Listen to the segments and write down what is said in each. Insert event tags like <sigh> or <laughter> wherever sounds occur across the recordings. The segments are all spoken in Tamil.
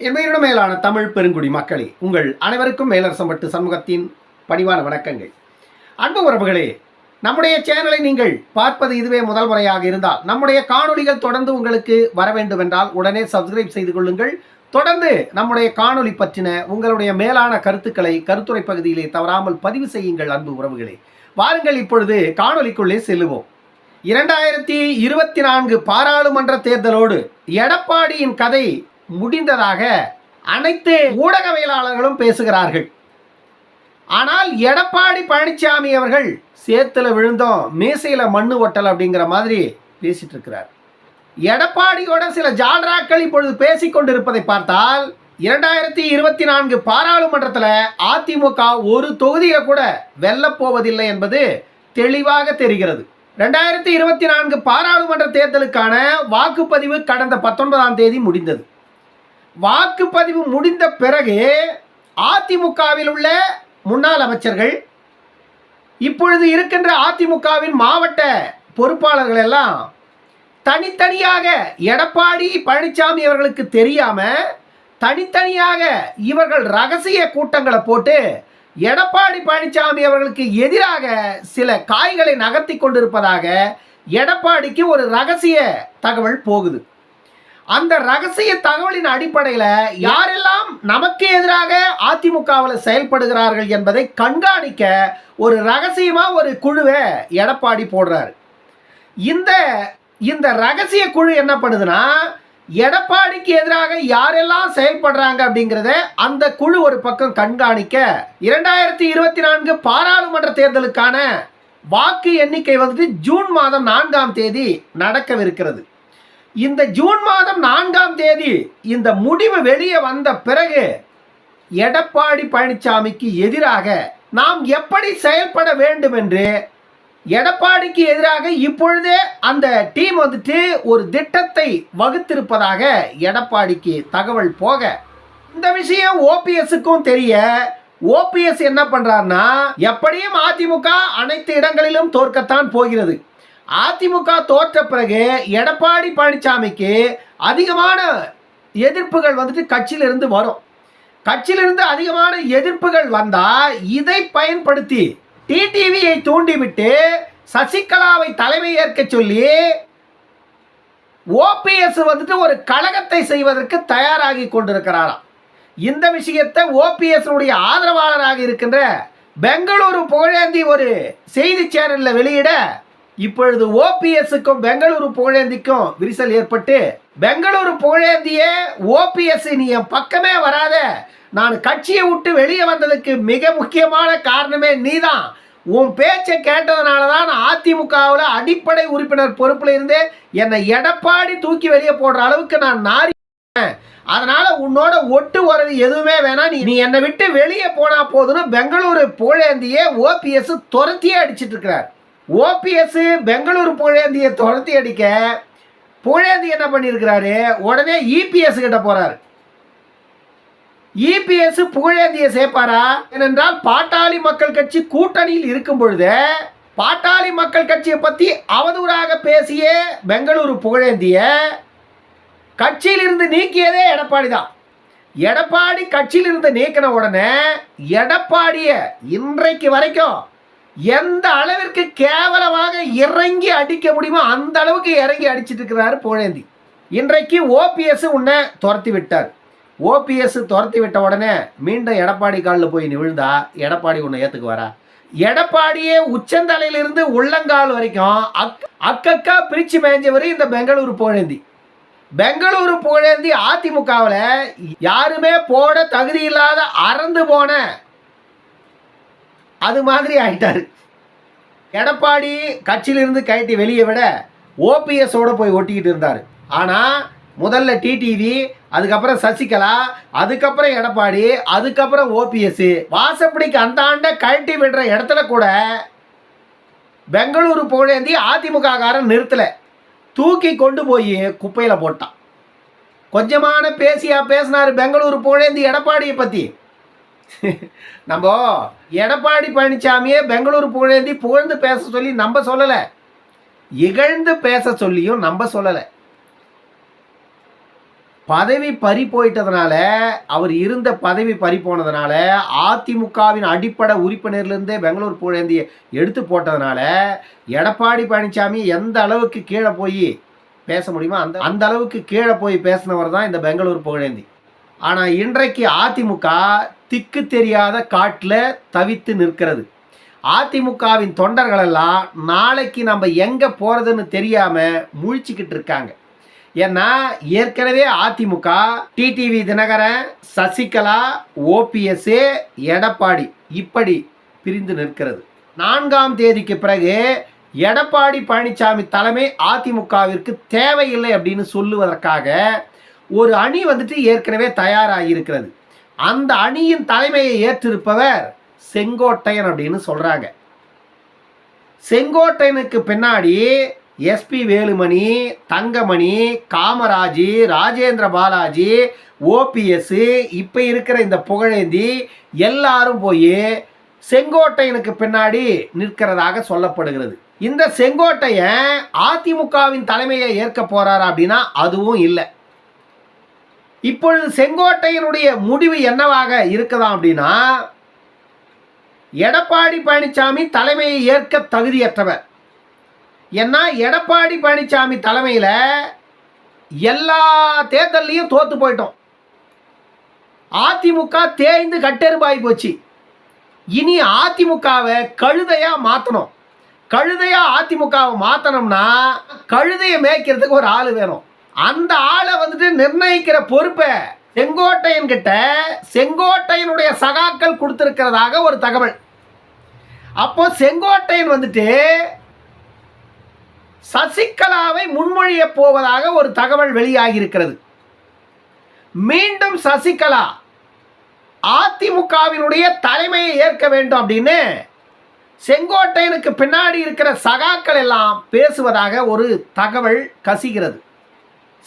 என்பையோட மேலான தமிழ் பெருங்குடி மக்களே உங்கள் அனைவருக்கும் மேலரசம்பட்டு சமூகத்தின் பணிவான வணக்கங்கள். அன்பு உறவுகளே நம்முடைய சேனலை நீங்கள் பார்ப்பது இதுவே முதல் முறையாக இருந்தால் நம்முடைய காணொளிகள் தொடர்ந்து உங்களுக்கு வர வேண்டும் என்றால் உடனே சப்ஸ்கிரைப் செய்து கொள்ளுங்கள். தொடர்ந்து நம்முடைய காணொளி பற்றின உங்களுடைய மேலான கருத்துக்களை கருத்துரை பகுதியிலே தவறாமல் பதிவு செய்யுங்கள் அன்பு உறவுகளே. வாருங்கள் இப்பொழுது காணொளிக்குள்ளே செல்லுவோம். இரண்டாயிரத்தி இருபத்தி நான்கு பாராளுமன்ற தேர்தலோடு எடப்பாடியின் கதை முடிந்ததாக அனைத்து ஊடகவியலாளர்களும் பேசுகிறார்கள். ஆனால் எடப்பாடி பழனிசாமி அவர்கள் சேத்துல விழுந்தோம் மீசையில மண்ணு ஒட்டல் அப்படிங்கிற மாதிரி பேசிட்டு இருக்கிறார் எடப்பாடியோட சில ஜால்ராக்கள் இப்பொழுது பேசிக் கொண்டிருப்பதை பார்த்தால் இரண்டாயிரத்தி இருபத்தி நான்கு பாராளுமன்றத்தில் அதிமுக ஒரு தொகுதியை கூட வெல்லப் போவதில்லை என்பது தெளிவாக தெரிகிறது. ரெண்டாயிரத்தி இருபத்தி நான்கு பாராளுமன்ற தேர்தலுக்கான வாக்குப்பதிவு கடந்த பத்தொன்பதாம் தேதி முடிந்தது. வாக்குப்பதிவு முடிந்த பிறகு அதிமுகவில் உள்ள முன்னாள் அமைச்சர்கள் இப்பொழுது இருக்கின்ற அதிமுகவின் மாவட்ட பொறுப்பாளர்கள் எல்லாம் தனித்தனியாக எடப்பாடி பழனிசாமி அவர்களுக்கு தெரியாம தனித்தனியாக இவர்கள் ரகசிய கூட்டங்களை போட்டு எடப்பாடி பழனிசாமி அவர்களுக்கு எதிராக சில காய்களை நகர்த்தி கொண்டிருப்பதாக எடப்பாடிக்கு ஒரு ரகசிய தகவல் போகுது. அந்த ரகசிய தகவலின் அடிப்படையில் யாரெல்லாம் நமக்கு எதிராக அதிமுகவில் செயல்படுகிறார்கள் என்பதை கண்காணிக்க ஒரு ரகசியமாக ஒரு குழுவை எடப்பாடி போடுறாரு. இந்த இந்த ரகசிய குழு என்ன பண்ணுதுன்னா எடப்பாடிக்கு எதிராக யாரெல்லாம் செயல்படுறாங்க அப்படிங்கிறத அந்த குழு ஒரு பக்கம் கண்காணிக்க இரண்டாயிரத்தி இருபத்தி நான்கு பாராளுமன்ற தேர்தலுக்கான வாக்கு எண்ணிக்கை வந்துட்டு ஜூன் மாதம் நான்காம் தேதி நடக்கவிருக்கிறது. இந்த ஜூன் மாதம் நான்காம் தேதி இந்த முடிவு வெளியே வந்த பிறகு எடப்பாடி பழனிசாமிக்கு எதிராக நாம் எப்படி செயல்பட வேண்டும் என்று எடப்பாடிக்கு எதிராக இப்பொழுதே அந்த டீம் வந்துட்டு ஒரு திட்டத்தை வகுத்திருப்பதாக எடப்பாடிக்கு தகவல் போக இந்த விஷயம் ஓபிஎஸ்க்கும் தெரிய ஓபிஎஸ் என்ன பண்றாருன்னா எப்படியும் அதிமுக அனைத்து இடங்களிலும் தோற்கத்தான் போகிறது. அதிமுக தோற்ற பிறகு எடப்பாடி பழனிசாமிக்கு அதிகமான எதிர்ப்புகள் வந்துட்டு கட்சியிலிருந்து வரும். கட்சியிலிருந்து அதிகமான எதிர்ப்புகள் வந்தால் இதை பயன்படுத்தி டிடிவியை தூண்டிவிட்டு சசிகலாவை தலைமை ஏற்க சொல்லி ஓபிஎஸ் வந்துட்டு ஒரு கழகத்தை செய்வதற்கு தயாராகி கொண்டிருக்கிறாராம். இந்த விஷயத்தை ஓபிஎஸ்னுடைய ஆதரவாளராக இருக்கின்ற பெங்களூரு புகழேந்தி ஒரு செய்தி சேனலில் வெளியிட இப்பொழுது ஓபிஎஸ்க்கும் பெங்களூரு புகழேந்திக்கும் விரிசல் ஏற்பட்டு பெங்களூரு புகழேந்தியே ஓபிஎஸ் நீ என் பக்கமே வராத நான் கட்சியை விட்டு வெளியே வந்ததுக்கு மிக முக்கியமான காரணமே நீதான். உன் பேச்சை கேட்டதுனால தான் நான் அதிமுகவில் அடிப்படை உறுப்பினர் பொறுப்பில் இருந்து என்னை எடப்பாடி தூக்கி வெளியே போடுற அளவுக்கு நான் நாரி அதனால உன்னோட ஒட்டு உறவு எதுவுமே வேணாம். நீ நீ என்னை விட்டு வெளியே போனா போதுன்னு பெங்களூரு புகழேந்தியே ஓபிஎஸ் துரத்தியே அடிச்சிட்டு இருக்கிறார். ஓபிஎஸ் பெங்களூர் புழேந்தியை துரத்தி அடிக்க புழேந்தி என்ன பண்ணியிருக்கிறாரு? உடனே இபிஎஸ் கிட்ட போகிறார் இபிஎஸ் புகழேந்தியை சேர்ப்பாரா? ஏனென்றால் பாட்டாளி மக்கள் கட்சி கூட்டணியில் இருக்கும் பொழுது பாட்டாளி மக்கள் கட்சியை பற்றி அவதூறாக பேசிய பெங்களூரு புகழேந்திய கட்சியிலிருந்து நீக்கியதே எடப்பாடி தான். எடப்பாடி கட்சியிலிருந்து நீக்கின உடனே எடப்பாடிய இன்றைக்கு வரைக்கும் எந்த அளவிற்கு கேவலமாக இறங்கி அடிக்க முடியுமோ அந்த அளவுக்கு இறங்கி அடிச்சிட்டு இருக்கிறாரு புகழேந்தி இன்றைக்கு ஓபிஎஸ் உன்னை துரத்தி விட்டார். ஓபிஎஸ் துரத்தி விட்ட உடனே மீண்டும் எடப்பாடி காலில் போய் நீ எடப்பாடி உன்னை ஏற்றுக்குவாரா எடப்பாடியே உச்சந்தலையிலிருந்து உள்ளங்கால் வரைக்கும் அக் அக்கக்கா பிரித்து மேய்ஞ்சவர் இந்த பெங்களூரு புகழேந்தி பெங்களூரு புகழேந்தி அதிமுகவில் யாருமே போட தகுதி இல்லாத அறந்து போன அது மாதிரி ஆயிட்டாரு. எடப்பாடி கட்சியிலிருந்து கழட்டி வெளியே விட ஓபிஎஸோட போய் ஒட்டிக்கிட்டு இருந்தார். ஆனால் முதல்ல டிடிவி அதுக்கப்புறம் சசிகலா அதுக்கப்புறம் எடப்பாடி அதுக்கப்புறம் ஓபிஎஸ் வாசப்படிக்கு அந்த ஆண்டை கழட்டி விடுற இடத்துல கூட பெங்களூரு புகழேந்தி அதிமுக காரன் தூக்கி கொண்டு போய் குப்பையில் போட்டான். கொஞ்சமான பேசியா பேசினார் பெங்களூரு புகழேந்தி எடப்பாடியை பற்றி <laughs> நம்ம எடப்பாடி பழனிசாமியே பெங்களூர் புகழேந்தி புகழ்ந்து பேச சொல்லி நம்ம சொல்லலை. இகழ்ந்து பேச சொல்லியும் நம்ம சொல்லலை. பதவி பறி போயிட்டதுனால அவர் இருந்த பதவி பறி போனதுனால அதிமுகவின் அடிப்படை உறுப்பினர்லேருந்தே பெங்களூர் புகழேந்தியை எடுத்து போட்டதுனால எடப்பாடி பழனிசாமி எந்த அளவுக்கு கீழே போய் பேச முடியுமோ அந்த அந்த அளவுக்கு கீழே போய் பேசினவர் தான் இந்த பெங்களூர் புகழேந்தி. ஆனால் இன்றைக்கு அதிமுக திக்கு தெரியாத காட்டில் தவித்து நிற்கிறது. அதிமுகவின் தொண்டர்களெல்லாம் நாளைக்கு நம்ம எங்கே போகிறதுன்னு தெரியாமல் முழிச்சுக்கிட்டு இருக்காங்க. ஏன்னா ஏற்கனவே அதிமுக டிடிவி தினகரன் சசிகலா ஓபிஎஸ்ஏ எடப்பாடி இப்படி பிரிந்து நிற்கிறது. நான்காம் தேதிக்கு பிறகு எடப்பாடி பழனிசாமி தலைமை அதிமுகவிற்கு தேவையில்லை அப்படின்னு சொல்லுவதற்காக ஒரு அணி வந்துட்டு ஏற்கனவே தயாராகி இருக்கிறது அந்த அணியின் தலைமையை ஏற்றிருப்பவர் செங்கோட்டையன் அப்படின்னு சொல்றாங்க. செங்கோட்டையனுக்கு பின்னாடி எஸ்பி வேலுமணி தங்கமணி காமராஜ் ராஜேந்திர பாலாஜி ஓபிஎஸ் இப்போ இருக்கிற இந்த புகழேந்தி எல்லாரும் போய் செங்கோட்டையனுக்கு பின்னாடி நிற்கிறதாக சொல்லப்படுகிறது. இந்த செங்கோட்டையன் அதிமுகவின் தலைமையை ஏற்க போறாரா அப்படின்னா அதுவும் இல்லை. இப்பொழுது செங்கோட்டையனுடைய முடிவு என்னவாக இருக்கலாம் அப்படின்னா எடப்பாடி பழனிசாமி தலைமையை ஏற்க தகுதியற்றவர். ஏன்னா எடப்பாடி பழனிசாமி தலைமையில் எல்லா தேர்தல்லையும் தோற்று போயிட்டோம். அதிமுக தேய்ந்து கட்டெருபாய் போச்சு. இனி அதிமுகவை கழுதையாக மாற்றணும் கழுதையாக அதிமுகவை மாற்றணும்னா கழுதையை மேய்க்கிறதுக்கு ஒரு ஆள் வேணும். அந்த ஆளை வந்துட்டு நிர்ணயிக்கிற பொறுப்பை செங்கோட்டையன் கிட்ட செங்கோட்டையனுடைய சகாக்கள் கொடுத்துருக்கிறதாக ஒரு தகவல். அப்போ செங்கோட்டையன் வந்துட்டு சசிகலாவை முன்மொழிய போவதாக ஒரு தகவல் வெளியாகி இருக்கிறது மீண்டும் சசிகலா அதிமுகவினுடைய தலைமையை ஏற்க வேண்டும் அப்படின்னு செங்கோட்டையனுக்கு பின்னாடி இருக்கிற சகாக்கள் எல்லாம் பேசுவதாக ஒரு தகவல் கசிகிறது.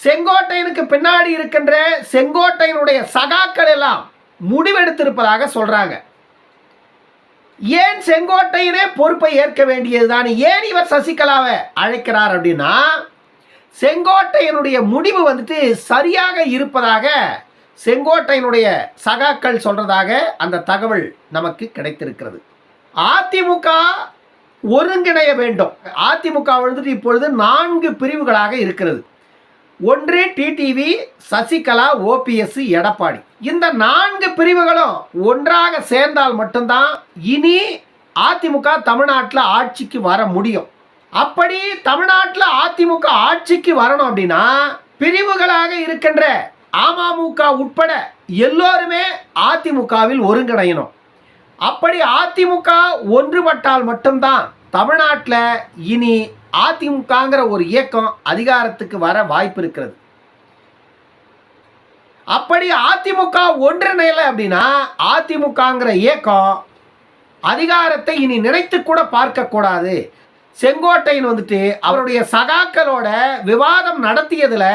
செங்கோட்டையனுக்கு பின்னாடி இருக்கின்ற செங்கோட்டையனுடைய சகாக்கள் எல்லாம் முடிவெடுத்திருப்பதாக சொல்றாங்க. ஏன் செங்கோட்டையனே பொறுப்பை ஏற்க வேண்டியதுதான்? ஏன் இவர் சசிகலாவை அழைக்கிறார் அப்படின்னா செங்கோட்டையனுடைய முடிவு வந்துட்டு சரியாக இருப்பதாக செங்கோட்டையனுடைய சகாக்கள் சொல்றதாக அந்த தகவல் நமக்கு கிடைத்திருக்கிறது. அதிமுக ஒருங்கிணைய வேண்டும். அதிமுக வந்துட்டு இப்பொழுது நான்கு பிரிவுகளாக இருக்கிறது. ஒன்று டிடிவி சசிகலா ஓபிஎஸ் எடப்பாடி. இந்த நான்கு பிரிவுகளும் ஒன்றாக சேர்ந்தால் மட்டும்தான் இனி அதிமுக தமிழ்நாட்டில் ஆட்சிக்கு வர முடியும். அப்படி தமிழ்நாட்டில் அதிமுக ஆட்சிக்கு வரணும் அப்படின்னா பிரிவுகளாக இருக்கின்ற அமமுக உட்பட எல்லோருமே அதிமுகவில் ஒருங்கிணையணும். அப்படி அதிமுக ஒன்றுபட்டால் மட்டும்தான் தமிழ்நாட்டில் இனி அதிமுகங்கிற ஒரு இயக்கம் அதிகாரத்துக்கு வர வாய்ப்பு இருக்கிறது. அப்படி அதிமுக ஒன்றிணையலை அப்படின்னா அதிமுகங்கிற இயக்கம் அதிகாரத்தை இனி நினைத்து கூட பார்க்க கூடாது. செங்கோட்டையன் வந்துட்டு அவருடைய சகாக்களோட விவாதம் நடத்தியதுல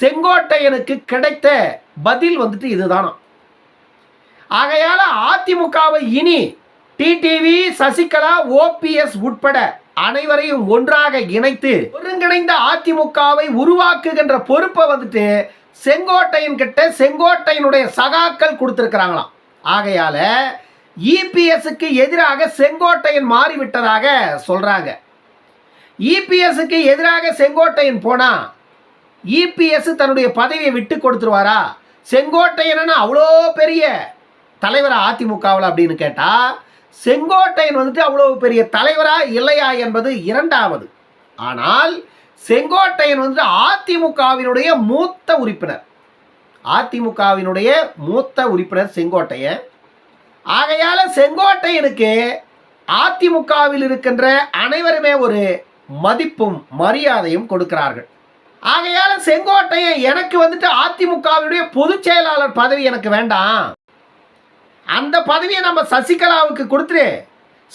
செங்கோட்டையனுக்கு கிடைத்த பதில் வந்துட்டு இதுதானா? ஆகையால அதிமுகவை இனி டிடிவி சசிகலா ஓபிஎஸ் உட்பட அனைவரையும் ஒன்றாக இணைத்து ஒருங்கிணைந்த அதிமுகவை உருவாக்குகின்ற பொறுப்பை வந்துட்டு செங்கோட்டையன் கிட்ட செங்கோட்டையனுடைய சகாக்கள் கொடுத்துருக்கிறாங்களாம். ஆகையால இபிஎஸ்க்கு எதிராக செங்கோட்டையன் மாறிவிட்டதாக சொல்றாங்க. இபிஎஸ்க்கு எதிராக செங்கோட்டையன் போனா இபிஎஸ் தன்னுடைய பதவியை விட்டு கொடுத்துருவாரா? செங்கோட்டையன் அவ்வளோ பெரிய தலைவரா அதிமுகவில் அப்படின்னு கேட்டால் செங்கோட்டையன் வந்துட்டு அவ்வளோ பெரிய தலைவரா இல்லையா என்பது இரண்டாவது. ஆனால் செங்கோட்டையன் வந்து அதிமுகவினுடைய மூத்த உறுப்பினர். அதிமுகவினுடைய மூத்த உறுப்பினர் செங்கோட்டையன். ஆகையால செங்கோட்டையனுக்கு அதிமுகவில் இருக்கின்ற அனைவருமே ஒரு மதிப்பும் மரியாதையும் கொடுக்கிறார்கள். ஆகையால செங்கோட்டையன் எனக்கு வந்துட்டு அதிமுகவினுடைய பொதுச் செயலாளர் பதவி எனக்கு வேண்டாம். அந்த பதவியை நம்ம சசிகலாவுக்கு கொடுத்துரு.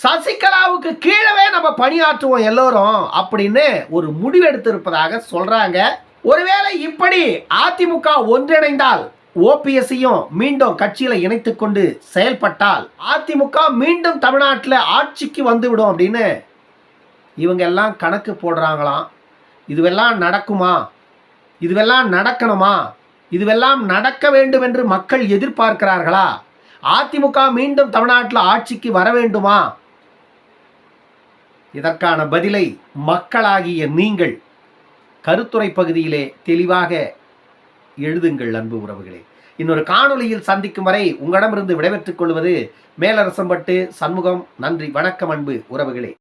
சசிகலாவுக்கு கீழவே நம்ம பணியாற்றுவோம் எல்லோரும் அப்படின்னு ஒரு முடிவெடுத்திருப்பதாக சொல்றாங்க. ஒருவேளை இப்படி அதிமுக ஒன்றிணைந்தால் ஓபிஎஸ்ஸையும் மீண்டும் கட்சியில இணைத்து கொண்டு செயல்பட்டால் அதிமுக மீண்டும் தமிழ்நாட்டில் ஆட்சிக்கு வந்துவிடும் அப்படின்னு இவங்க எல்லாம் கணக்கு போடுறாங்களாம். இதுவெல்லாம் நடக்குமா? இதுவெல்லாம் நடக்கணுமா? இதுவெல்லாம் நடக்க வேண்டும் என்று மக்கள் எதிர்பார்க்கிறார்களா? அதிமுக மீண்டும் தமிழ்நாட்டில் ஆட்சிக்கு வர வேண்டுமா? இதற்கான பதிலை மக்களாகிய நீங்கள் கருத்துரை பகுதியிலே தெளிவாக எழுதுங்கள் அன்பு உறவுகளே. இன்னொரு காணொலியில் சந்திக்கும் வரை உங்களிடமிருந்து விடைபெற்றுக் கொள்வது மேலரசம்பட்டு சண்முகம். நன்றி வணக்கம் அன்பு உறவுகளே.